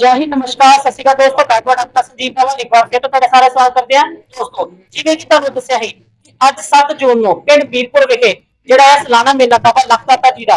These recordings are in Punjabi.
ਜੈ ਹਿੰਦ, ਨਮਸਕਾਰ, ਸਤਿ ਸ਼੍ਰੀ ਅਕਾਲ ਦੋਸਤੋ, ਮੈਂ ਤੁਹਾਡਾ ਆਪਣਾ ਸੰਦੀਪ ਨਵਾਂ ਇੱਕ ਵਾਰ ਫਿਰ ਤੋਂ ਤੁਹਾਡਾ ਸਾਰਾ ਸਵਾਗਤ ਕਰਦੇ ਹਾਂ। ਦੋਸਤੋ, ਜਿਵੇਂ ਕਿ ਤੁਹਾਨੂੰ ਦੱਸਿਆ ਸੀ, ਅੱਜ 7 ਜੂਨ ਨੂੰ ਪਿੰਡ ਵੀਰਪੁਰ ਵਿਖੇ ਜਿਹੜਾ ਹੈ ਸਾਲਾਨਾ ਮੇਲਾ ਬਾਬਾ ਲਖਦਾਤਾ ਜੀ ਦਾ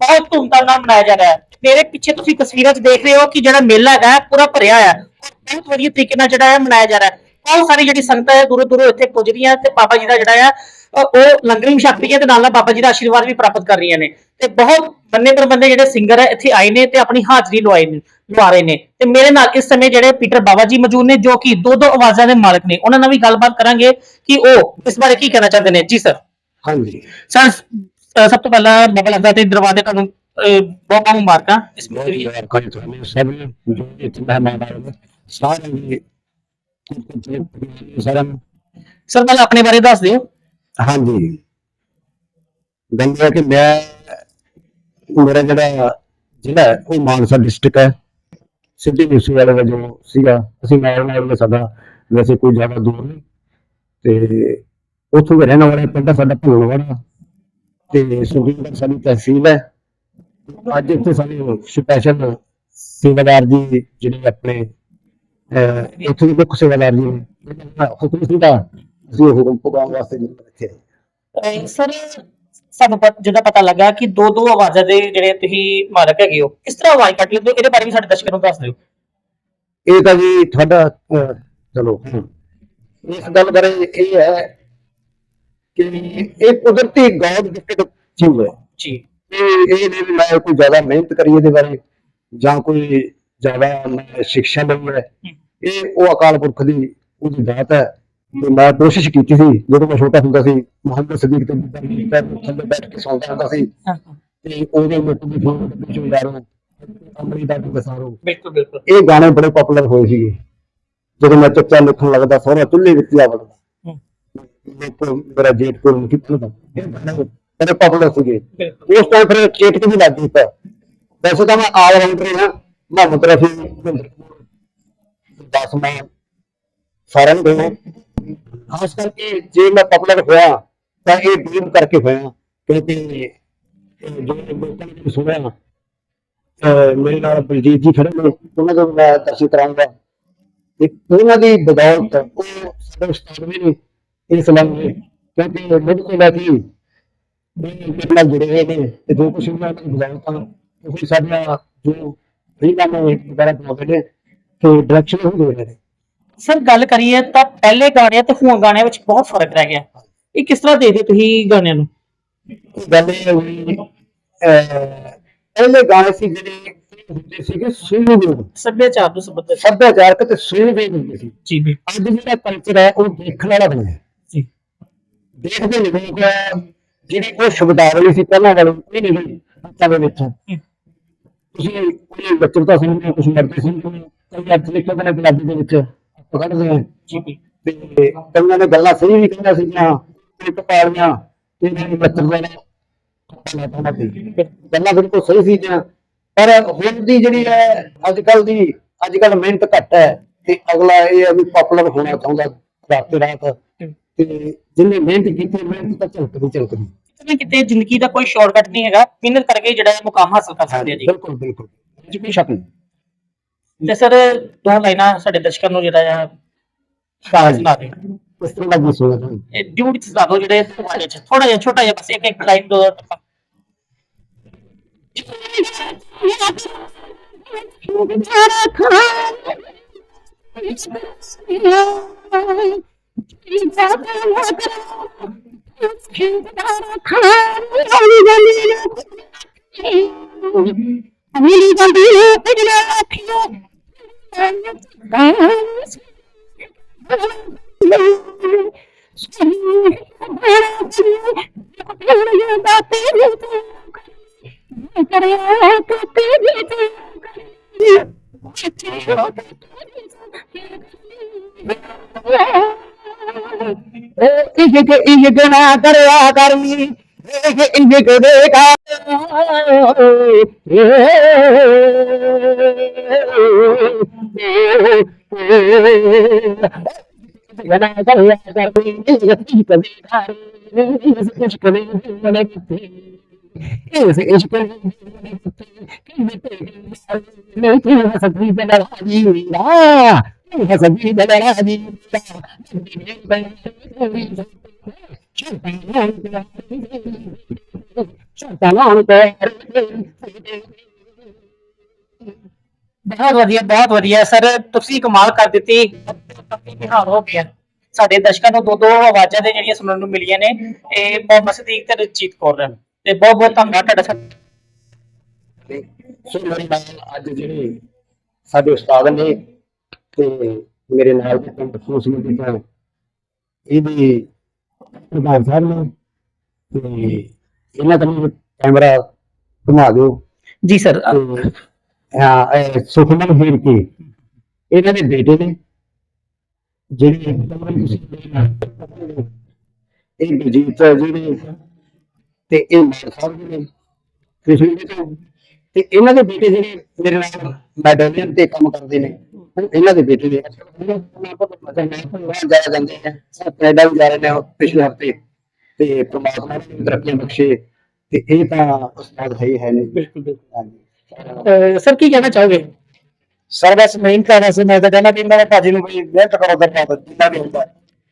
ਬਹੁਤ ਧੂਮਧਾਮ ਨਾਲ ਮਨਾਇਆ ਜਾ ਰਿਹਾ ਹੈ। ਮੇਰੇ ਪਿੱਛੇ ਤੁਸੀਂ ਤਸਵੀਰਾਂ 'ਚ ਦੇਖ ਰਹੇ ਹੋ ਕਿ ਜਿਹੜਾ ਮੇਲਾ ਹੈਗਾ ਪੂਰਾ ਭਰਿਆ ਹੋਇਆ ਹੈ। ਔਰ ਬਹੁਤ ਵਧੀਆ ਤਰੀਕੇ ਨਾਲ ਜਿਹੜਾ ਹੈ ਮਨਾਇਆ ਜਾ ਰਿਹਾ ਹੈ। ਬਹੁਤ ਸਾਰੀ ਜਿਹੜੀ ਸੰਗਤਾਂ ਹੈ ਦੂਰੋਂ ਦੂਰੋਂ ਇੱਥੇ ਪੁੱਜ ਰਹੀਆਂ ਤੇ ਬਾਬਾ ਜੀ ਦਾ ਜਿਹੜਾ ਹੈ ਉਹ ਲੰਗਰੀ ਛਕ ਰਹੀਆਂ ਤੇ ਨਾਲ ਨਾਲ ਬਾਬਾ ਜੀ ਦਾ ਆਸ਼ੀਰਵਾਦ ਵੀ ਪ੍ਰਾਪਤ ਕਰ ਰਹੀਆਂ ਨੇ। ਤੇ ਬਹੁਤ ਬੰਨੇ ਬੰਦੇ ਜਿਹੜੇ ਸਿੰਗਰ ਹੈ ਇੱਥੇ ਆਏ ਨੇ ਤੇ ਆਪਣੀ ਹਾਜ਼ਰੀ ਲਵਾਏ ਨੇ ਲਵਾ ਰਹੇ ਨੇ। ਤੇ ਮੇਰੇ ਨਾਲ ਇਸ ਸਮੇਂ ਜਿਹੜੇ ਪੀਟਰ ਬਾਬਾ ਜੀ ਮੌਜੂਦ ਨੇ ਜੋ ਕਿ ਦੋ ਦੋ ਆਵਾਜ਼ਾਂ ਦੇ ਮਾਲਕ ਨੇ ਉਹਨਾਂ ਨਾਲ ਵੀ ਗੱਲਬਾਤ ਕਰਾਂਗੇ ਕਿ ਉਹ ਇਸ ਬਾਰੇ ਕੀ ਕਹਿਣਾ ਚਾਹੁੰਦੇ ਨੇ। ਜੀ ਸਰ ਹਾਂਜੀ। ਸਰ ਸਭ ਤੋਂ ਪਹਿਲਾਂ ਬਾਬਾ ਲੱਗਦਾ ਤੇ ਦਰਵਾਜ਼ੇ ਤੁਹਾਨੂੰ ਬਹੁਤ ਬਹੁਤ ਮੁਬਾਰਕਾਂ। ਇਸ ਬਹੁਤ ਮੇਰੀ ਯਾਰ ਕੋਈ ਤੁਹਾਨੂੰ ਸਭ ਨੂੰ ਜੋ ਇੱਥੇ ਮਹਿਮਾਨ ਆਏ ਨੇ ਸਾਰੇ ਵੀ ਸਾਰਿਆਂ ਨੂੰ ਸਰ ਪਹਿਲਾਂ ਆਪਣੇ ਬਾਰੇ ਦੱਸ ਦਿਓ। ਹਾਂਜੀ। ਗੱਲ ਇਹ ਹੈ ਕਿ ਮੈਂ ਮੇਰਾ ਜਿਹੜਾ ਜ਼ਿਲ੍ਹਾ ਹੈ ਉਹ ਮਾਨਸਾ ਡਿਸਟ੍ਰਿਕਟ ਹੈ। ਸਿੱਧੀ ਨਿਊਸੀ ਵਾਲੇ ਵਜੋਂ ਸੀਗਾ। ਅਸੀਂ ਨਾਲ ਨਾਲ ਦੇ ਸਾਡਾ ਵੈਸੇ ਕੋਈ ਜ਼ਿਆਦਾ ਦੂਰ ਨਹੀਂ। ਤੇ ਉੱਥੋਂ ਦੇ ਰਹਿਣ ਵਾਲੇ ਪਿੰਡ ਸਾਡਾ ਭੋਲਵਾੜਾ ਤੇ ਸੁਖੀਨਗਰ ਸਾਡੀ ਤਹਿਸੀਲ ਹੈ। ਅੱਜ ਇੱਥੇ ਸਾਡੇ ਸਪੈਸ਼ਲ ਸੇਵਾਦਾਰ ਜੀ ਜਿਹੜੇ ਆਪਣੇ ਅਹ, ਦੇ ਮੁੱਖ ਸੇਵਾਦਾਰ ਜੀ ਨੇ। ਹੁਕਮ ਸਿੰਘ ਦਾ ਅਸੀਂ ਉਹ ਹੁਕਮ ਪੁਗਾਉਣ ਵਾਸਤੇ ਆਏ। ਅਹ ਸਰ ਸਾਨੂੰ ਪਤ- ਜਦੋਂ ਪਤਾ ਲੱਗਾ ਕਿ ਦੋ ਦੋ ਆਵਾਜ਼ਾਂ ਦੇ ਜਿਹੜੇ ਤੁਸੀਂ ਮਾਲਕ ਹੈਗੇ ਹੋ ਕਿਸ ਤਰ੍ਹਾਂ ਆਵਾਜ਼ ਕੱਢ ਲੈਂਦੇ ਹੋ? ਇਹਦੇ ਬਾਰੇ ਵੀ ਸਾਡੇ ਦਰਸ਼ਕਾਂ ਨੂੰ ਦੱਸ ਦਿਓ। ਇਹ ਤਾਂ ਜੀ ਤੁਹਾਡਾ ਅਹ, ਚਲੋ ਇਸ ਗੱਲ ਬਾਰੇ ਇਹ ਹੈ ਕਿ ਇਹ ਕੁਦਰਤੀ ਗੌਡ ਗਿਫਟਡ ਚੀਜ਼ ਹੈ। ਜੀ। ਇਹ ਇਹ ਨਹੀਂ ਵੀ ਮੈਂ ਕੋਈ ਜ਼ਿਆਦਾ ਮਿਹਨਤ ਕਰੀ ਇਹਦੇ ਬਾਰੇ ਜਾਂ ਕੋਈ ਜ਼ਿਆਦਾ ਮੈਂ ਸਿੱਖਿਆ ਲਈ ਹੈ। ਇਹ ਉਹ ਅਕਾਲ ਪੁਰਖ ਦੀ ਉਹਦੀ ਦਾਤ ਹੈ। ਤੇ ਮੈਂ ਕੋਸ਼ਿਸ਼ ਕੀਤੀ ਸੀ ਜਦੋਂ ਮੈਂ ਛੋਟਾ ਹੁੰਦਾ ਸੀ ਮੁਹੰਮਦ ਸਦੀਕ ਤੇ ਬੈਠ ਕੇ ਸੌਂਦਾ ਹੁੰਦਾ ਸੀ। ਤੇ ਉਹਦੇ ਮੁੱਖ ਦੀ ਫੋਨ ਵਿੱਚੋਂ ਯਾਰੋ ਅਮਰੀ ਦਾ ਬਸਾਰੋ ਬਿਲਕੁਲ ਬਿਲਕੁਲ। ਇਹ ਗਾਣੇ ਬੜੇ ਪਪੂਲਰ ਹੋਏ ਸੀਗੇ। ਜਦੋਂ ਮੈਂ ਚੱਚਾ ਲਿਖਣ ਲੱਗਦਾ ਸਹੁਰਾ ਚੁੱਲ੍ਹੇ ਵਿੱਚ ਜਾ ਵੜਦਾ ਦੇਖੋ ਮੇਰਾ ਜੇਠ ਕੋਲ ਨੂੰ ਕਿੱਥੋਂ ਦਾ? ਇਹ ਗਾਣੇ ਬੜੇ ਪਪੂਲਰ ਸੀਗੇ। ਉਸ ਟਾਈਮ ਫਿਰ ਚੇਟ ਵੀ ਲੱਗ ਗਈ ਤਾਂ। ਵੈਸੇ ਤਾਂ ਮੈਂ ਆਲ ਰਾਊਂਡਰ ਹਾਂ ਮੁਹੰਮਦ ਰਫੀ ਦਸ ਮੈਂ ਸਾਰਿਆਂ ਨੂੰ ਖਾਸ ਕਰਕੇ ਜੇ ਮੈਂ ਪਪੂਲਰ ਹੋਇਆ ਤਾਂ ਇਹ ਡ੍ਰੀਮ ਕਰਕੇ ਹੋਇਆ, ਕਿਉਂਕਿ ਜੋ ਲੋਕਾਂ ਨੇ ਸੁਣਿਆ ਮੇਰੇ ਨਾਲ ਬਲਜੀਤ ਜੀ ਖੜੇ ਨੇ, ਉਹਨਾਂ ਤੋਂ ਮੈਂ ਦਰਸ਼ਨ ਕਰਾਂਗਾ। ਤੇ ਉਹਨਾਂ ਦੀ ਬਦੌਲਤ ਉਹ ਸਾਡੇ ਉਸਤਾਦ ਵੀ ਨੇ ਇਸ ਲਈ, ਕਿਉਂਕਿ ਮੇਰੇ ਕੋਲ ਲੈ ਕੇ ਕਿੰਨਾ ਜੁੜੇ ਹੋਏ ਨੇ, ਤੇ ਜੋ ਕੁਝ ਉਹਨਾਂ ਦੀ ਬਦੌਲਤ ਉਹ ਸਾਡੀਆਂ ਜੋ ਫਰੀ ਕੰਮ ਵਗੈਰਾ ਬਣਾਉਂਦੇ ਨੇ, ਤੇ ਡਾਇਰੈਕਸ਼ਨ ਹੁੰਦੇ ਨੇ। ਸਰ ਗੱਲ ਕਰੀਏ ਤਾਂ ਪਹਿਲੇ ਗਾਣਿਆਂ ਤੇ ਹੁਣ ਗਾਣਿਆਂ ਵਿੱਚ ਬਹੁਤ ਫ਼ਰਕ ਰਹਿ ਗਿਆ। ਇਹ ਕਿਸ ਤਰ੍ਹਾਂ ਦੇਖਦੇ ਤੁਸੀਂ ਗਾਣਿਆਂ ਨੂੰ? ਗੱਲ ਇਹ ਹੋਈ ਅਹ ਪਹਿਲੇ ਗਾਣੇ ਸੀ ਜਿਹੜੇ ਹੁੰਦੇ ਸੀਗੇ ਸੂਹ ਦੇ ਸੱਭਿਆਚਾਰ ਨੂੰ ਸੰਬੰਧਿਤ। ਸੱਭਿਆਚਾਰਕ ਤੇ ਸੂਹ ਦੇ ਹੁੰਦੇ ਸੀ। ਜੀ ਵੀ ਅੱਜ ਜਿਹੜਾ ਕਲਚਰ ਹੈ ਉਹ ਦੇਖਣ ਵਾਲਾ ਬਣਿਆ। ਜੀ। ਦੇਖਦੇ ਨੇ ਲੋਕ ਜਿਹੜੀ ਉਹ ਸ਼ਬਦਾਵਲੀ ਸੀ ਪਹਿਲਾਂ ਵਾਲੀ ਉਹ ਨਹੀਂ ਰਹੀ ਬੱਚਾ ਦੇ ਵਿੱਚ। ਤੁਸੀਂ ਕੋਈ ਬੱਚੇ ਤਾਂ ਸੁਣਦੇ ਹੋ ਕੁਝ ਮਰਦੇ ਸੁਣਦੇ ਹੋ ਕਈ ਅਰਥ ਲਿਖੇ ਨੇ ਪੰਜਾਬੀ ਦੇ ਵਿੱਚ। ਹਾਂ ਜੀ ਵੀ ਤੇ ਕਈਆਂ ਨੇ ਗੱਲਾਂ ਸਹੀ ਵੀ ਕਹੀਆਂ ਸੀਗੀਆਂ ਤੇ ਟਪਾਲੀਆਂ ਤੇ ਜਿਹੜੀ ਬੱਚਰ ਦੇ ਸੀ। ਗੱਲਾਂ ਬਿਲਕੁਲ ਸਹੀ ਸੀਗੀਆਂ। ਪਰ ਹੁਣ ਦੀ ਜਿਹੜੀ ਹੈ ਅੱਜ ਕੱਲ ਦੀ ਅੱਜ ਕੱਲ ਮਿਹਨਤ ਘੱਟ ਹੈ ਤੇ ਅਗਲਾ ਇਹ ਹੈ ਵੀ ਪਪੂਲਰ ਹੋਣਾ ਚਾਹੁੰਦਾ ਰਾਤ ਰਾਤ। ਤੇ ਜਿਹਨੇ ਮਿਹਨਤ ਕੀਤੀ ਮਿਹਨਤ ਤਾਂ ਝਲਕਦੀ ਝਲਕਦੀ ਕਿਤੇ ਕਿਤੇ ਜ਼ਿੰਦਗੀ ਦਾ ਕੋਈ ਸ਼ਾਰਟਕਟ ਨਹੀਂ ਹੈਗਾ। ਮਿਹਨਤ ਕਰਕੇ ਜਿਹੜਾ ਹੈ ਮੁਕਾਮ ਹਾਸਲ ਕਰ ਸਕਦੇ ਆ ਜੀ। ਬਿਲਕੁਲ ਬਿਲਕੁਲ। 'ਚ ਕੋਈ ਸ਼ੱਕ ਨਹੀਂ ਤੇ ਸਰ ਦੋ ਲਾਈਨਾਂ ਸਾਡੇ ਦਰਸ਼ਕਾਂ ਨੂੰ ਜਿਹੜਾ ਆ ਸ਼ਾਇਦ ਸੁਣਾ ਦੇ ਇਸ ਤਰ੍ਹਾਂ ਦਾ ਹੋਣਾ ਚਾਹੀਦਾ ਇਹ ਡਿਊਟੀ ਸੁਣਾ ਦਿਓ ਜਿਹੜੇ ਤੁਹਾਡੇ ਚ ਥੋੜਾ ਜਿਹਾ ਛੋਟਾ ਜਿਹਾ ਬਸ ਇੱਕ ਇੱਕ ਲਾਈਨ ਦੋ। ਟੱਪਾ ਇਹ ਕਿ ਇਹ ਗਣਾ ਕਰਿਆ ਕਰਮੀ ਇਹ ਇੰਜ ਕਰੇਗਾ ਗਣਾ ਕਰਿਆ ਕਰਮੀ ਇਹ ਕਦੀ ਕਦੀ ਕਦੇ ਮਨ ਕਿਤੇ ਇਸ ਇਸ਼ਕ ਮੈਂ ਤੇ ਸਕਦੀ ਤੇ ਲੜਾ ਜੀ ਨਾ ਮੈਂ ਸਕਦੀ ਤੇ ਲੜਾ ਜੀ ਬਹੁਤ ਵਧੀਆ ਬਹੁਤ ਵਧੀਆ ਸਰ ਤੁਸੀਂ ਕਮਾਲ ਕਰ ਦਿੱਤੀ ਬਿਹਾਰ ਹੋ ਗਿਆ ਸਾਡੇ ਦਰਸ਼ਕਾਂ ਨੂੰ ਦੋ ਦੋ ਆਵਾਜ਼ਾਂ ਦੇ ਜਿਹੜੀਆਂ ਸੁਣਨ ਨੂੰ ਮਿਲੀਆਂ ਨੇ ਇਹ ਮੁਹੰਮਦ ਸਦੀਕ ਤੇ ਰਜੀਤ ਕੌਰ ਨੇ ਤੇ ਬਹੁਤ ਬਹੁਤ ਧੰਨਵਾਦ ਤੁਹਾਡਾ ਸਰ ਸੋ ਮੇਰੇ ਨਾਲ ਅੱਜ ਜਿਹੜੇ ਸਾਡੇ ਉਸਤਾਦ ਨੇ ਤੇ ਮੇਰੇ ਨਾਲ ਦੇ ਪਿੰਡ ਸੋਸ਼ਲ ਤੋਂ ਇਹਦੀ ਪ੍ਰਧਾਨ ਸਾਹਿਬ ਨੇ ਤੇ ਇਹਨਾਂ ਦਾ ਕੈਮਰਾ ਘੁਮਾ ਦਿਓ। ਜੀ ਸਰ। ਹਾਂ ਸੁਖਮਨ ਵੀਰ ਕੀ ਇਹਨਾਂ ਦੇ ਬੇਟੇ ਨੇ। ਜਿਹੜੇ ਇਹ ਬਲਜੀਤ ਜਿਹੜੇ ਤੇ ਇਹ ਸਾਹਿਬ ਜੀ ਨੇ ਕ੍ਰਿਸ਼ਨ ਜੀ ਤੋਂ ਤੇ ਇਹਨਾਂ ਦੇ ਬੇਟੇ ਜਿਹੜੇ ਮੇਰੇ ਨਾਲ ਮੈਡਲੀਅਨ ਤੇ ਕੰਮ ਕਰਦੇ ਨੇ ਇਹਨਾਂ ਦੇ ਬੇਟੇ ਨੇ ਜਾ ਜਾਂਦੇ ਨੇ ਕੈਨੇਡਾ ਵੀ ਜਾ ਰਹੇ ਨੇ ਪਿਛਲੇ ਹਫ਼ਤੇ। ਤੇ ਪ੍ਰਮਾਤਮਾ ਨੇ ਤਰੱਕੀਆਂ ਬਖਸ਼ੇ ਤੇ ਇਹ ਤਾਂ ਉਸਤਾਦ ਹੈ ਹੀ ਨਹੀਂ। ਬਿਲਕੁਲ ਬਿਲਕੁਲ। ਸਰ ਕੀ ਕਹਿਣਾ ਚਾਹੋਗੇ? ਸਰ ਬਸ ਮੇਨ ਕਹਿਣਾ ਸੀ ਮੈਂ ਤਾਂ ਕਹਿੰਦਾ ਵੀ ਮੇਰੇ ਭਾਜੀ ਨੂੰ ਕੋਈ ਮਿਹਨਤ ਕਰੋ ਕਰਨਾ ਜਿੰਨਾ ਵੀ ਹੁੰਦਾ।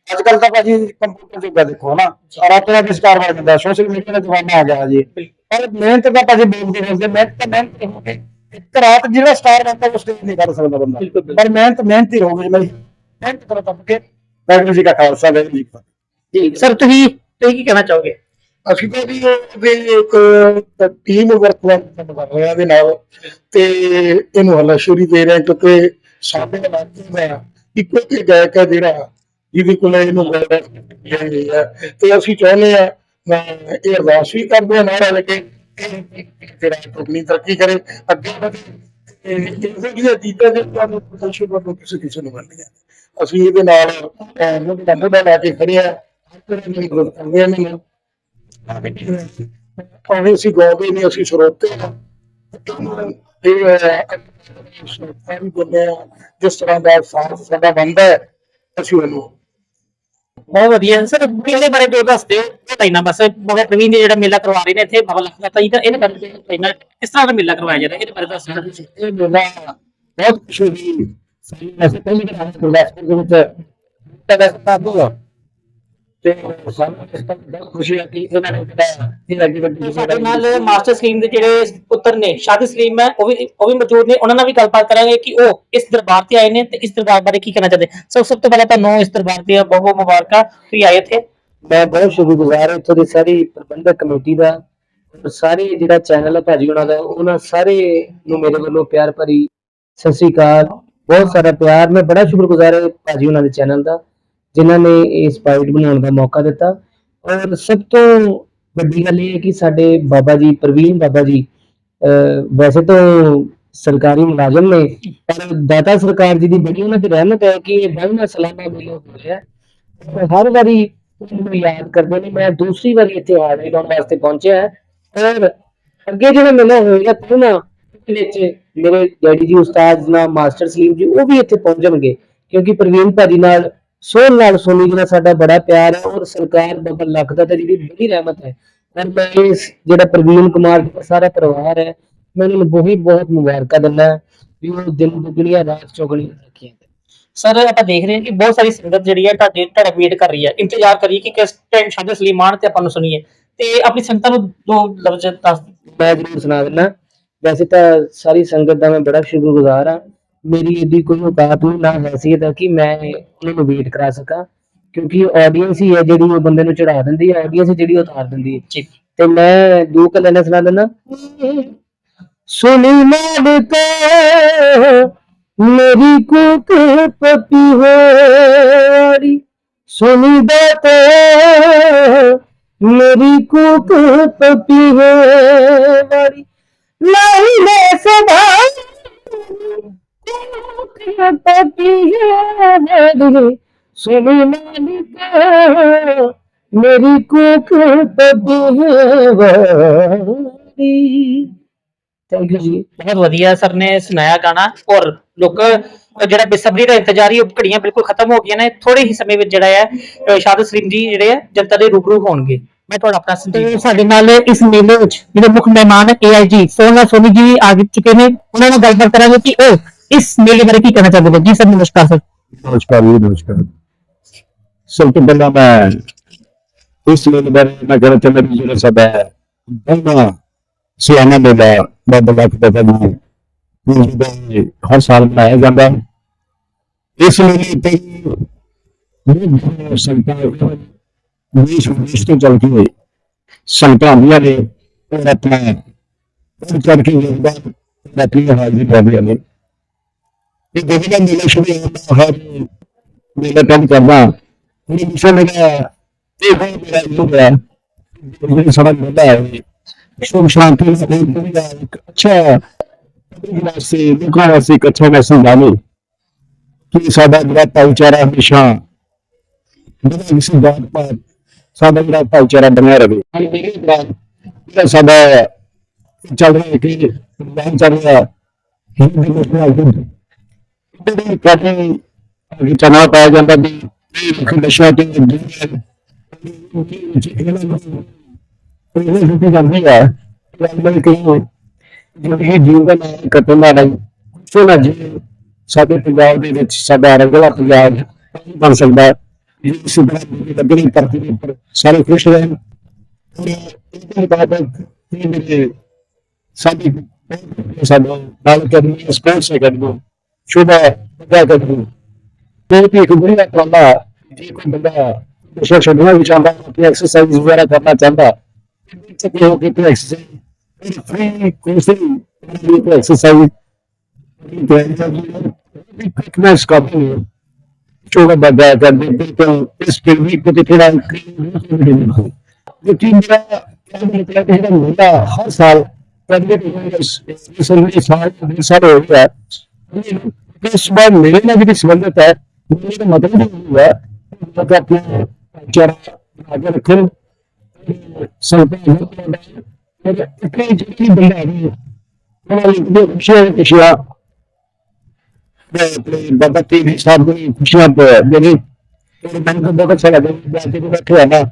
ਅੱਜ ਕੱਲ ਤਾਂ ਭਾਜੀ ਕੰਪਿਊਟਰ ਦੇ ਉੱਤੇ ਦੇਖੋ ਨਾ ਸਾਰਾ ਦੇ ਸਟਾਰ ਬਣ ਜਾਂਦਾ ਸੋਸ਼ਲ ਮੀਡੀਆ ਦਾ ਜ਼ਮਾਨਾ ਆ ਗਿਆ ਜੀ। ਪਰ ਮਿਹਨਤ ਤਾਂ ਭਾਜੀ ਬੋਲਦੇ ਰਹਿੰਦੇ ਮਿਹਨਤ ਤਾਂ ਮਿਹਨਤ ਹੀ ਹੋਵੇ। ਇੱਕ ਰਾਤ ਜਿਹੜਾ ਸਟਾਰ ਬਣਦਾ ਉਸ ਤੇ ਨਹੀਂ ਕਰ ਸਕਦਾ ਬੰਦਾ। ਪਰ ਮਿਹਨਤ ਮਿਹਨਤ ਹੀ ਹੋਵੇ ਜਿਵੇਂ ਮਿਹਨਤ ਕਰੋ ਤਾਂ ਕਿ ਵਾਹਿਗੁਰੂ ਜੀ ਕਾ ਖਾਲਸਾ ਵਾਹਿਗੁਰੂ ਜੀ ਕੀ ਫਤਿਹ। ਜੀ ਸਰ ਤੁਸੀਂ ਤੁਸੀਂ ਕੀ ਕਹਿਣਾ ਚਾਹੋਗੇ? ਅਸੀਂ ਤਾਂ ਵੀ ਉਹਦੇ ਇੱਕ ਟੀਮ ਵਰਕ ਕਰ ਰਹੇ ਹਾਂ ਦੇ ਨਾਲ ਤੇ ਇਹਨੂੰ ਹੱਲਾਸ਼ੇਰੀ ਦੇ ਰਹੇ ਕਿਉਂਕਿ ਸਾਡੇ ਇਲਾਕੇ ਦਾ ਇੱਕੋ ਇੱਕ ਗਾਇਕ ਹੈ ਜਿਹੜਾ ਜਿਹਦੇ ਕੋਲ ਇਹਨੂੰ ਮਿਲ ਹੈ ਤੇ ਅਸੀਂ ਚਾਹੁੰਦੇ ਆ ਇਹ ਅਰਦਾਸ ਵੀ ਕਰਦੇ ਹਾਂ ਨਾਲ ਕਿ ਤੇਰਾ ਆਪਣੀ ਤਰੱਕੀ ਕਰੇ ਅੱਗੇ ਵਧੇ ਤੇ ਇਹੋ ਜਿਹੀਆਂ ਚੀਜ਼ਾਂ ਜੇ ਤੁਹਾਨੂੰ ਪੋਟੈਂਸ਼ੀਅਲ ਵੱਲੋਂ ਕਿਸੇ ਕਿਸੇ ਨੂੰ ਮਿਲਦੀਆਂ ਅਸੀਂ ਇਹਦੇ ਨਾਲ ਅਹ, ਮੁੱਢ ਲਾ ਕੇ ਖੜੇ ਆ ਮਦਦ ਕਰਦੇ ਹਾਂ। ਮੈਨੂੰ ਭਾਵੇਂ ਅਸੀਂ ਗਾਉਂਦੇ ਨਹੀਂ ਅਸੀਂ ਸਰੋਤੇ ਹਾਂ। ਇਹ ਸਰੋਤਾ ਬੋਲਿਆ ਜਿਸ ਤਰ੍ਹਾਂ ਦਾ ਸਾਥ ਸਾਡਾ ਬਣਦਾ ਹੈ ਅਸੀਂ ਉਹਨੂੰ। ਬਹੁਤ ਵਧੀਆ। ਸਰ ਮੇਲੇ ਬਾਰੇ ਜੋ ਦੱਸਦੇ ਹੋ ਨਾ ਬਸ ਬਾਬਾ ਪ੍ਰਵੀਨ ਜੀ ਜਿਹੜਾ ਮੇਲਾ ਕਰਵਾ ਰਹੇ ਨੇ ਇੱਥੇ ਬਾਬਾ ਲਖਨਾ ਤਾਂ ਇਹਦਾ ਬਾਰੇ ਪਹਿਲਾਂ ਕਿਸ ਤਰ੍ਹਾਂ ਦਾ ਮੇਲਾ ਕਰਵਾਇਆ ਜਾਂਦਾ ਇਹਦੇ ਬਾਰੇ ਦੱਸੋ ਇਹ ਮੇਲਾ ਬਹੁਤ ਖੁਸ਼ੀ ਹੋਈ। ਸਾਡੀ ਵੈਸੇ ਪਹਿਲੀ ਵਾਰ ਗੁਰਦਾਸਪੁਰ ਦੇ ਵਿੱਚ ਤਾਂ ਵੈਸੇ ਤਾਂ ਦੂਗਾ ਤੇ ਸਾਨੂੰ ਇਸ ਤੋਂ ਬਹੁਤ ਖੁਸ਼ੀ ਹੈ ਕਿ ਇਹਨਾਂ ਨੇ ਜਿਹੜਾ ਇਹ ਲੱਗੀ ਵੱਡੀ ਸਾਡੇ ਨਾਲ ਮਾਸਟਰ ਸਕੀਮ ਦੇ ਜਿਹੜੇ ਪੁੱਤਰ ਨੇ ਸ਼ਾਦੀ ਸਕੀਮ ਹੈ ਉਹ ਵੀ ਉਹ ਵੀ ਮੌਜੂਦ ਨੇ। ਉਹਨਾਂ ਨਾਲ ਵੀ ਗੱਲਬਾਤ ਕਰਾਂਗੇ ਕਿ ਉਹ ਇਸ ਦਰਬਾਰ ਤੇ ਆਏ ਨੇ ਤੇ ਇਸ ਦਰਬਾਰ ਬਾਰੇ ਕੀ ਕਹਿਣਾ ਚਾਹਦੇ? ਸੋ ਸਭ ਤੋਂ ਪਹਿਲਾਂ ਤੁਹਾਨੂੰ ਇਸ ਦਰਬਾਰ ਦੀਆਂ ਬਹੁਤ ਮੁਬਾਰਕਾਂ। ਤੁਸੀਂ ਆਏ ਇੱਥੇ। ਮੈਂ ਬਹੁਤ ਸ਼ੁਕਰਗੁਜ਼ਾਰ ਹਾਂ ਇੱਥੋਂ ਦੀ ਸਾਰੀ ਪ੍ਰਬੰਧਕ ਕਮੇਟੀ ਦਾ ਸਾਰੇ ਜਿਹੜਾ ਚੈਨਲ ਹੈ ਭਾਜੀ ਉਹਨਾਂ ਦਾ ਉਹਨਾਂ ਸਾਰੇ ਨੂੰ ਮੇਰੇ ਵੱਲੋਂ ਪਿਆਰ ਭਰੀ ਸਤਿ ਸ੍ਰੀ ਅਕਾਲ। ਬਹੁਤ ਸਾਰਾ ਪਿਆਰ। ਮੈਂ ਬੜਾ ਸ਼ੁਕਰਗੁਜ਼ਾਰ ਹਾਂ ਭਾਜੀ ਉਹਨਾਂ ਦੇ ਚੈਨਲ ਦਾ। ਜਿਨ੍ਹਾਂ ਨੇ ਇਸ ਪਾਈਟ ਬਣਾਉਣ ਦਾ ਮੌਕਾ ਦਿੱਤਾ। ਔਰ ਸਭ ਤੋਂ ਵੱਡੀ ਗੱਲ ਇਹ ਹੈ ਕਿ ਸਾਡੇ ਬਾਬਾ ਜੀ, ਪ੍ਰਵੀਨ ਬਾਬਾ ਜੀ ਵੈਸੇ ਤਾਂ ਸਰਕਾਰੀ ਮੁਲਾਜ਼ਮ ਨੇ, ਪਰ ਦਾਤਾ ਸਰਕਾਰ ਜੀ ਦੀ ਬੜੀ ਉਹਨਾਂ ਤੇ ਰਹਿਮਤ ਹੈ ਕਿ ਇਹ ਬਾਈਵਾਂ ਸਾਲਾਨਾ ਮੇਲਾ ਹੋ ਰਿਹਾ ਹੈ। ਹਰ ਵਾਰੀ ਮੈਨੂੰ ਯਾਦ ਕਰਦੇ ਨੇ, ਮੈਂ ਦੂਸਰੀ ਵਾਰੀ ਇੱਥੇ ਹਾਜ਼ਰੀ ਲਾਉਣ ਵਾਸਤੇ ਪਹੁੰਚਿਆ ਹਾਂ। ਔਰ ਅੱਗੇ ਜਿਹੜਾ ਮੇਲਾ ਹੋਏਗਾ ਤੂਨਾ ਵਿੱਚ ਮੇਰੇ ਡੈਡੀ ਜੀ, ਉਸਤਾਦ ਜਨਾਬ ਮਾਸਟਰ ਸਲੀਮ ਜੀ, ਉਹ ਵੀ ਇੱਥੇ ਪਹੁੰਚਣਗੇ, ਕਿਉਂਕਿ ਪ੍ਰਵੀਨ ਭਾਜੀ ਨਾਲ ਸੋਹਣ ਨਾਲ ਸੋਨੀ ਜੀ ਨਾਲ ਸਾਡਾ ਬੜਾ ਪਿਆਰ ਹੈ ਔਰ ਸਰਕਾਰ ਬਾਬਾ ਲੱਖ ਦਾ ਤਾਂ ਜਿਹਦੀ ਬੜੀ ਰਹਿਮਤ ਹੈ। ਔਰ ਮੈਂ ਇਸ ਜਿਹੜਾ ਪ੍ਰਵੀਨ ਕੁਮਾਰ ਦਾ ਸਾਰਾ ਪਰਿਵਾਰ ਹੈ, ਮੈਂ ਉਹਨਾਂ ਨੂੰ ਬਹੁਤ ਬਹੁਤ ਮੁਬਾਰਕਾਂ ਦਿੰਦਾ ਵੀ ਉਹ ਦਿਨ ਦੁਗਣੀਆਂ, ਰਾਤ ਚੌਗਣੀਆਂ ਰੱਖੀਆਂ ਸਰ ਆਪਾਂ ਦੇਖ ਰਹੇ ਹਾਂ ਕਿ ਬਹੁਤ ਸਾਰੀ ਸੰਗਤ ਜਿਹੜੀ ਹੈ ਤੁਹਾਡੇ ਤੁਹਾਡਾ ਵੇਟ ਕਰ ਰਹੀ ਹੈ। ਇੰਤਜ਼ਾਰ ਕਰ ਰਹੀ ਹੈ ਕਿ ਕਿਸ ਟਾਈਮ ਸ਼ਾਦੀ ਸਲੀਮਾਨ ਤੇ ਆਪਾਂ ਨੂੰ ਸੁਣੀਏ। ਤੇ ਆਪਣੀ ਸੰਗਤਾਂ ਨੂੰ ਦੋ ਲਫ਼ਜ਼ ਦੱਸ ਮੈਂ ਜ਼ਰੂਰ ਸੁਣਾ ਦਿੰਦਾ। ਵੈਸੇ ਤਾਂ ਸਾਰੀ ਸੰਗਤ ਦਾ ਮੈਂ ਬੜਾ ਸ਼ੁਕਰਗੁਜ਼ਾਰ ਹਾਂ। ਮੇਰੀ ਇਹਦੀ ਕੋਈ ਔਕਾਤ ਨਹੀਂ ਨਾ ਹੈਸੀਅਤ ਹੈ ਕਿ ਮੈਂ ਉਹਨਾਂ ਵੇਟ ਕਰਾ ਸਕਾਂ ਕਿਉਂਕਿ ਆਡੀਅנס ਹੀ ਹੈ ਜਿਹੜੀ ਉਹ ਬੰਦੇ ਨੂੰ ਚੜਾ ਦਿੰਦੀ ਹੈ ਆਡੀਅנס ਜਿਹੜੀ ਉਤਾਰ ਦਿੰਦੀ ਹੈ। ਤੇ ਮੈਂ ਦੋ ਕਲਨ ਸੁਣਾ ਦਿੰਦਾ। ਸੁਣੀ ਮੈਂ ਤੇ ਮੇਰੀ ਕੁਕ ਪਪੀ ਹੋਰੀ ਸੁਣੀ ਤੇ ਮੇਰੀ ਕੁਕ ਪਪੀ ਹੋਰੀ ਨਹੀਂ ਲੈ ਸਭਾ ਪਪੀ ਹੋੜੀ ਸੁਣੀ ਮਾਲਕਾ ਥੈਂਕ ਯੂ ਜੀ ਬਹੁਤ ਵਧੀਆ ਸਰ ਨੇ ਸੁਣਾਇਆ ਗਾਣਾ। ਔਰ ਲੋਕ, ਜਿਹੜਾ ਬੇਸਬਰੀ ਦਾ ਇੰਤਜ਼ਾਰ ਹੀ ਉਹ ਘੜੀਆਂ ਬਿਲਕੁਲ ਖਤਮ ਹੋ ਗਈਆਂ ਨੇ। ਥੋੜੇ ਹੀ ਸਮੇਂ ਵਿੱਚ ਜਿਹੜਾ ਹੈ, ਅਹ, ਸ਼ਾਦ ਜੀ ਜਿਹੜੇ ਆ ਜਨਤਾ ਦੇ ਰੂਬਰੂ ਹੋਣਗੇ। ਮੈਂ ਤੁਹਾਡਾ ਆਪਣਾ ਸੰਦੀਪ ਸਾਡੇ ਨਾਲ ਇਸ ਮੇਲੇ ਵਿੱਚ ਜਿਹੜੇ ਮੁੱਖ ਮਹਿਮਾਨ ਏਆਈਜੀ ਸੋਨਾ ਸੋਨੀ ਜੀ ਆ ਚੁੱਕੇ ਨੇ। ਉਹਨਾਂ ਨਾਲ ਗੱਲਬਾਤ ਕਰਾਂਗੇ ਕਿ ਉਹ ਇਸ ਮੇਲੇ ਬਾਰੇ ਕੀ ਕਹਿਣਾ ਚਾਹੁੰਦੇ ਨੇ ਜੀ ਸਰ ਨਮਸਕਾਰ ਸਰ ਨਮਸਕਾਰ ਜੀ ਨਮਸਕਾਰ ਸਭ ਤੋਂ ਪਹਿਲਾਂ ਮੈਂ ਇਸ ਲਈ ਬਾਰੇ ਮੈਂ ਕਹਿਣਾ ਚਾਹੁੰਦਾ ਕਿ ਜਿਹੜਾ ਸਾਡਾ ਪਹਿਲਾ ਸਿਆਣਾ ਮੇਲਾ ਬਾਬਾ ਲੱਖ ਦਾ ਜੀ ਜਿਹੜਾ ਹਰ ਸਾਲ ਮਨਾਇਆ ਜਾਂਦਾ ਹੈ। ਇਸ ਮੇਲੇ ਤੇ ਬਹੁਤ ਸੰਗਤਾਂ ਦੇਸ਼ ਵਿਦੇਸ਼ ਤੋਂ ਚੱਲ ਕੇ ਸੰਗਤਾਂ ਆਉਂਦੀਆਂ ਨੇ ਉਹ ਆਪਣਾ ਉਹ ਕਰਕੇ ਯੋਗਦਾਨ ਆਪਣੀ ਹਾਜ਼ਰੀ ਪਾਉਂਦੇ ਨੇ ਇਹ ਜਿਹੜਾ ਮੇਲਾ ਸ਼ੁਰੂ ਹੁੰਦਾ ਹਰ ਮੇਲਾ ਕੰਮ ਕਰਦਾ ਮੇਰੀ ਮਿਸ਼ਨ ਹੈਗਾ ਇਹ ਹੈ ਮੇਰਾ ਯੁੱਗ ਹੈ ਜਿਹੜੇ ਸਾਡਾ ਮੇਲਾ ਹੈ ਸ਼ੁਭ ਸ਼ਾਂਤੀ ਨਾਲ ਇਹ ਪੂਰਾ ਇੱਕ ਅੱਛਾ ਵਾਸਤੇ ਲੋਕਾਂ ਵਾਸਤੇ ਇੱਕ ਅੱਛਾ ਮੈਸੇਜ ਆਵੇ ਕਿ ਸਾਡਾ ਜਿਹੜਾ ਭਾਈਚਾਰਾ ਹਮੇਸ਼ਾ ਬੜਾ ਕਿਸੇ ਬਾਤ ਪਰ ਸਾਡਾ ਜਿਹੜਾ ਭਾਈਚਾਰਾ ਬਣਿਆ ਰਹੇ ਹਾਂ ਮੇਰੇ ਦੌਰਾਨ ਜਿਹੜਾ ਸਾਡਾ ਚੱਲ ਰਿਹਾ ਕਿ ਚਨਾ ਪਾਇਆ ਜਾਂਦਾ ਵੀ ਨਸ਼ਾ ਤੇ ਦੁਨੀਆ ਇਹਨਾਂ ਨੂੰ ਇਹ ਜਿਹੜੀ ਜਾਂਦੀ ਹੈ ਲੰਬੇ ਕਿ ਜਿਹੜੀ ਜੀਵ ਦਾ ਨਾਮ ਕਤਲ ਨਾ ਨਹੀਂ ਸੋਨਾ ਜੀ ਸਾਡੇ ਪੰਜਾਬ ਦੇ ਵਿੱਚ ਸਾਡਾ ਰੰਗਲਾ ਪੰਜਾਬ ਬਣ ਸਕਦਾ ਹੈ ਇਸ ਤਰ੍ਹਾਂ ਲੱਗਣੀ ਧਰਤੀ ਦੇ ਉੱਪਰ ਸਾਰੇ ਖੁਸ਼ ਰਹਿਣ ਔਰ ਇਹਦੇ ਮੁਤਾਬਕ ਇਹ ਮੇਰੇ ਸਾਡੀ ਸਾਡਾ ਨਾਲ ਕਰਨੀ ਸਪੋਰਟਸ ਅਕੈਡਮੀ ਸ਼ੋਭਾ ਬਗਾ ਕਰਨੀ ਤੇ ਵੀ ਇੱਕ ਬੜੀ ਕਰਾਂਦਾ ਜੇ ਕੋਈ ਬੰਦਾ ਨਸ਼ਾ ਛੱਡਣਾ ਵੀ ਚਾਹੁੰਦਾ ਆਪਣੀ ਐਕਸਰਸਾਈਜ਼ ਵਗੈਰਾ ਕਰਨਾ ਚਾਹੁੰਦਾ ਤੇ ਕਿ ਉਹ ਐਕਸਰਸਾਈਜ਼ ਫ੍ਰੀ ਕੋਰਸ ਦੀ ਐਕਸਰਸਾਈਜ਼ ਫਿਟਨੈਸ ਕਰਦੇ ਨੇ ਚੋਗਾ ਬਗਾ ਕਰਦੇ ਤੇ ਇਸ ਕੇ ਵੀ ਕਿਤੇ ਥੋੜਾ ਲੇਕਿਨ ਜਿਹੜਾ ਕਹਿੰਦਾ ਨਿਕਲਿਆ ਕਿ ਜਿਹੜਾ ਮੇਲਾ ਹਰ ਸਾਲ ਕਰਦੇ ਇਸ ਲਈ ਸਾਲ ਸਾਲ ਹੋ ਗਿਆ ਇਸ ਬਾਰ ਮੇਰੇ ਨਾਲ ਜਿਹੜੀ ਸੰਬੰਧਤ ਹੈ ਮੇਰੇ ਦਾ ਮਤਲਬ ਇਹ ਹੈ ਕਿ ਆਪਣੇ ਚਰ ਆਗੇ ਰੱਖਣ ਸੰਪੂਰਨ और इतनी जितनी बंदा है वो खुशियां खुशियां मैं अपने बाबा टीवी साहब को खुशियां मेरी और मन को बहुत अच्छा लगा बैठे को बैठे है ना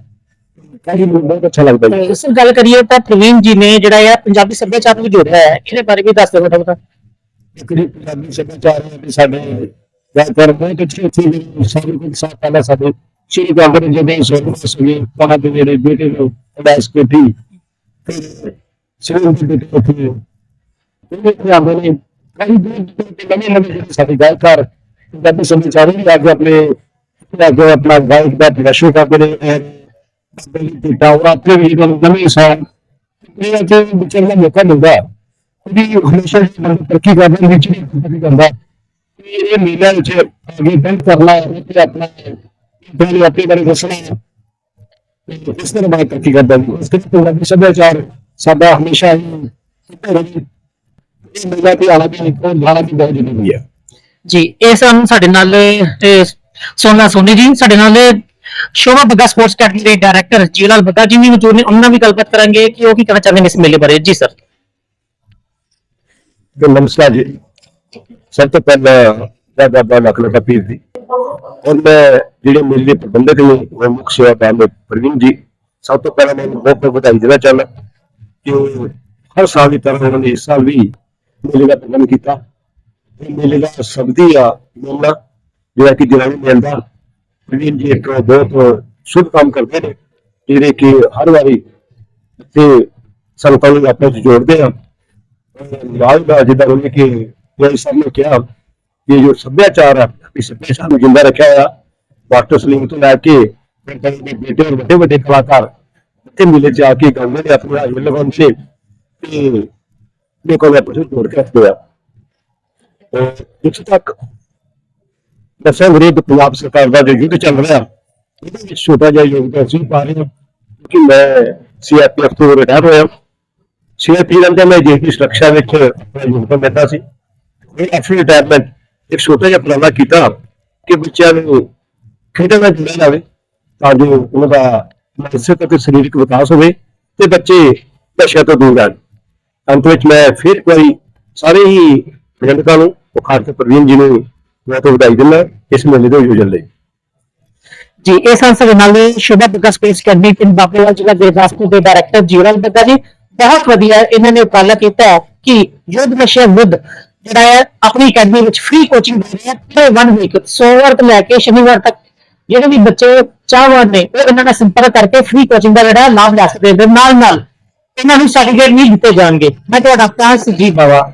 काफी बहुत अच्छा लगता है ਇਸ ਗੱਲ ਕਰੀਏ ਤਾਂ ਪ੍ਰਵੀਨ ਜੀ ਨੇ ਜਿਹੜਾ ਆ ਪੰਜਾਬੀ ਸੱਭਿਆਚਾਰ ਨੂੰ ਜੋੜਿਆ ਹੈ ਇਹਦੇ ਬਾਰੇ ਵੀ ਦੱਸ ਦਿਓ ਥੋੜਾ ਬਹੁਤਾ ਇੱਕ ਪੰਜਾਬੀ ਸੱਭਿਆਚਾਰ ਹੈ ਸਾਡੇ ਜ਼ਿਆਦਾਤਰ ਬਹੁਤ ਅੱਛੀ ਅੱਛੀ ਸਾਰੇ ਕੁਝ ਸਾਫ਼ ਪਹਿਲਾਂ ਸਾਡੇ ਸ਼੍ਰੀ ਗਾਂਧੀ ਜੀ ਦੇ ਸੋਚ ਉਹਨਾਂ ਦੇ ਜਿਹੜੇ ਬੇਟੇ ਨੂੰ ਅਦਾਇਸ ਕੀਤੀ ਫਿਰ ਸ਼੍ਰੀ ਜੀ ਦੇ ਉੱਥੇ ਇਹ ਕਿ ਆਉਂਦੇ ਨੇ ਕਈ ਦੂਰ ਦੂਰ ਨਵੇਂ ਨਵੇਂ ਜਿਹੜੇ ਸਾਡੇ ਗਾਇਕਾਰ ਪੰਜਾਬੀ ਸੱਭਿਆਚਾਰ ਵੀ ਅੱਗੇ ਆਪਣੇ ਅੱਗੇ ਆਪਣਾ ਗਾਇਕ ਦਾ ਪ੍ਰਦਰਸ਼ਨ ਕਰਦੇ ਨੇ ਬੇਲੀ ਤੇ ਟਾਵਰ ਤੇ ਵੀ ਨਵੇਂ ਸਾਲ, ਇਹ ਅੱਗੇ ਵਿਚਰਨ ਦਾ ਮੌਕਾ ਮਿਲਦਾ। ਹੈ ਵੀ ਹਮੇਸ਼ਾ ਹੀ ਬੰਦਾ ਤਰੱਕੀ ਕਰਨ ਦੇ ਵਿੱਚ ਨਹੀਂ ਤਰੱਕੀ ਕਰਦਾ ਵੀ ਇਹ ਮੇਲਾ ਵਿੱਚ ਅੱਗੇ ਬੰਦ ਕਰਨਾ ਹੈ ਤੇ ਆਪਣਾ ਪਹਿਲੇ ਆਪਣੇ ਬਾਰੇ ਦੱਸਣਾ ਹੈ ਤੇ ਇਸ ਤਰ੍ਹਾਂ ਬਾਤ ਤਰੱਕੀ ਕਰਦਾ ਵੀ ਇਸ ਕਰਕੇ ਪੰਜਾਬੀ ਸੱਭਿਆਚਾਰ ਸਾਡਾ ਹਮੇਸ਼ਾ ਹੀ ਉੱਤੇ ਰਹੇ ਇਹ ਮੇਲਾ ਤੇ ਆਣਾ ਵੀ ਨਿਕਲ ਜਾਣਾ ਵੀ ਬਹੁਤ ਜ਼ਰੂਰੀ ਹੈ ਜੀ ਇਹ ਸਨ ਸਾਡੇ ਨਾਲ ਤੇ ਸੋਨਾ ਸੋਨੀ ਜੀ ਸਾਡੇ ਨਾਲ ਸ਼ੋਭਾ ਬੱਗਾ ਸਪੋਰਟਸ ਅਕੈਡਮੀ ਦੇ ਡਾਇਰੈਕਟਰ ਜੀਲਾਲ ਬੱਗਾ ਜੀ ਵੀ ਮੌਜੂਦ ਨੇ ਉਹਨਾਂ ਨਾਲ ਵੀ ਗੱਲਬਾਤ ਕਰਾਂਗੇ ਕਿ ਉਹ ਕੀ ਕਹਿਣਾ ਚਾਹੁੰਦੇ ਨੇ ਇਸ ਮੇਲੇ ਬਾਰੇ ਜੀ ਸਰ ਤੇ ਨਮਸਕਾਰ ਜੀ। ਸਭ ਤੋਂ ਪਹਿਲਾਂ ਦਾਦਾ ਬਾਬਾ ਲੱਖ ਲੱਖ ਪੀਰ ਜੀ। ਔਰ ਮੈਂ ਜਿਹੜੇ ਮੇਲੇ ਦੇ ਪ੍ਰਬੰਧਕ ਨੇ, ਉਹ ਮੁੱਖ ਸੇਵਾ ਸੇਵਾਦਾਰ ਦੇ ਪ੍ਰਵੀਨ ਜੀ। ਸਭ ਤੋਂ ਪਹਿਲਾਂ ਮੈਂ ਬਹੁਤ ਬਹੁਤ ਵਧਾਈ ਦੇਣਾ ਚਾਹੁੰਦਾ ਕਿ ਹਰ ਸਾਲ ਦੀ ਤਰ੍ਹਾਂ ਉਹਨਾਂ ਨੇ ਇਸ ਸਾਲ ਵੀ ਮੇਲੇ ਦਾ ਪ੍ਰਬੰਧ ਕੀਤਾ। ਮੇਲੇ ਦਾ ਸਬਦੀ ਆ ਮੇਲਾ ਜਿਹੜਾ ਕਿ ਦਿਨਾਂ ਨੂੰ ਮਿਲਦਾ ਪ੍ਰਵੀਨ ਜੀ ਇੱਕ ਬਹੁਤ ਸ਼ੁਭ ਕੰਮ ਕਰਦੇ ਨੇ, ਜਿਹੜੇ ਕਿ ਹਰ ਵਾਰੀ ਤੇ ਸੰਗਤਾਂ ਨੂੰ ਆਪਣੇ ਚ ਜੋੜਦੇ ਆ। ਨਾਲ ਦਾ ਜਿੱਦਾਂ ਉਹਨੇ ਕਿ ਕੋਈ ਸਭ ਨੇ ਕਿਹਾ ਕਿ ਜੋ ਸੱਭਿਆਚਾਰ ਹੈ ਇਸ ਸੱਭਿਆਚਾਰ ਨੂੰ ਜਿੰਦਾ ਰੱਖਿਆ ਹੋਇਆ ਡਾਕਟਰ ਸਲੀਮ ਤੋਂ ਲੈ ਕੇ ਪਿੰਡਾਂ ਦੇ ਬੇਟੇ ਔਰ ਵੱਡੇ ਵੱਡੇ ਕਲਾਕਾਰ ਤੇ ਮਿਲੇ ਚ ਆ ਕੇ ਗਾਉਂਦੇ ਨੇ ਆਪਣੇ ਹਾਜ਼ਰ ਲਗਾਉਂਦੇ ਨੇ ਤੇ ਦੇਖੋ ਮੈਂ ਪੁੱਛ ਜੋੜ ਕੇ ਰੱਖਿਆ ਜਿੱਥੇ ਤੱਕ ਦੱਸਿਆ ਵਿਰੋਧ ਪੰਜਾਬ ਸਰਕਾਰ ਦਾ ਜੋ ਯੁੱਧ ਚੱਲ ਰਿਹਾ, ਇਹਦੇ ਵਿੱਚ ਛੋਟਾ ਜਿਹਾ ਯੋਗਦਾਨ ਸੀ, ਪਾ ਰਹੇ ਹਾਂ, ਕਿ ਮੈਂ ਸੀਆਰਪੀਐਫ ਤੋਂ ਰਿਟਾਇਰ ਹੋਇਆ ਸੀਆਰਪੀ ਦਾ ਮੈਂ ਜੇ ਦੀ ਸੁਰੱਖਿਆ ਵਿੱਚ ਯੋਗਦਾਨ ਦਿੱਤਾ ਸੀ। ਇਹ ਐਫੀ ਰਿਟਾਇਰਮੈਂਟ ਇੱਕ ਛੋਟਾ ਜਿਹਾ ਉਪਰਾਲਾ ਕੀਤਾ ਕਿ ਬੱਚਿਆਂ ਨੂੰ ਖੇਡਾਂ ਨਾਲ ਜੁੜਿਆ ਜਾਵੇ ਤਾਂ ਜੋ ਉਹਨਾਂ ਦਾ ਮਾਨਸਿਕ ਅਤੇ ਸਰੀਰਕ ਵਿਕਾਸ ਹੋਵੇ ਤੇ ਬੱਚੇ ਨਸ਼ਿਆਂ ਤੋਂ ਦੂਰ ਰਹਿਣ। ਅੰਤ ਵਿੱਚ ਮੈਂ ਫਿਰ ਇੱਕ ਸਾਰੇ ਹੀ ਪ੍ਰਬੰਧਕਾਂ ਨੂੰ ਉਹ ਖਾਸ ਕਰ ਪ੍ਰਵੀਨ ਜੀ ਨੂੰ ਮੈਂ ਤਾਂ ਵਧਾਈ ਦਿੰਦਾ ਇਸ ਮੇਲੇ ਦੇ ਆਯੋਜਨ ਲਈ। ਜੀ, ਇਹ ਸਨ ਨਾਲ ਸ਼ੋਭਾ ਬੱਗਾ ਸਪੇਸ ਅਕੈਡਮੀ ਪਿੰਡ ਬਾਬੇਵਾਲ ਜ਼ਿਲ੍ਹਾ ਗੁਰਦਾਸਪੁਰ ਦੇ ਡਾਇਰੈਕਟਰ ਜੀਵਨ ਬੱਗਾ ਜੀ। ਬਹੁਤ ਵਧੀਆ ਇਹਨਾਂ ਨੇ ਉਪਰਾਲਾ ਕੀਤਾ ਹੈ ਕਿ ਯੁੱਧ ਨਸ਼ੇ ਵਿਰੁੱਧ ਜਿਹੜਾ ਹੈ, ਆਪਣੀ ਅਕੈਡਮੀ ਵਿੱਚ ਫ੍ਰੀ ਕੋਚਿੰਗ ਦੇ ਰਹੇ ਹੈ ਤੇ ਵਨ ਵੀਕ ਸੋਮਵਾਰ ਤੋਂ ਲੈ ਕੇ ਸ਼ਨੀਵਾਰ ਤੱਕ ਜਿਹੜੇ ਵੀ ਬੱਚੇ ਚਾਹਵਾਨ ਨੇ, ਉਹ ਇਹਨਾਂ ਨਾਲ ਸੰਪਰਕ ਕਰਕੇ ਫ੍ਰੀ ਕੋਚਿੰਗ ਦਾ ਜਿਹੜਾ ਲਾਭ ਲੈ ਸਕਦੇ ਨੇ ਨਾਲ ਨਾਲ ਇਹਨਾਂ ਨੂੰ ਸਰਟੀਫਿਕੇਟ ਨਹੀਂ ਦਿੱਤੇ ਜਾਣਗੇ। ਮੈਂ ਤੁਹਾਡਾ ਆਪਣਾ ਜੀ ਬਾਵਾ।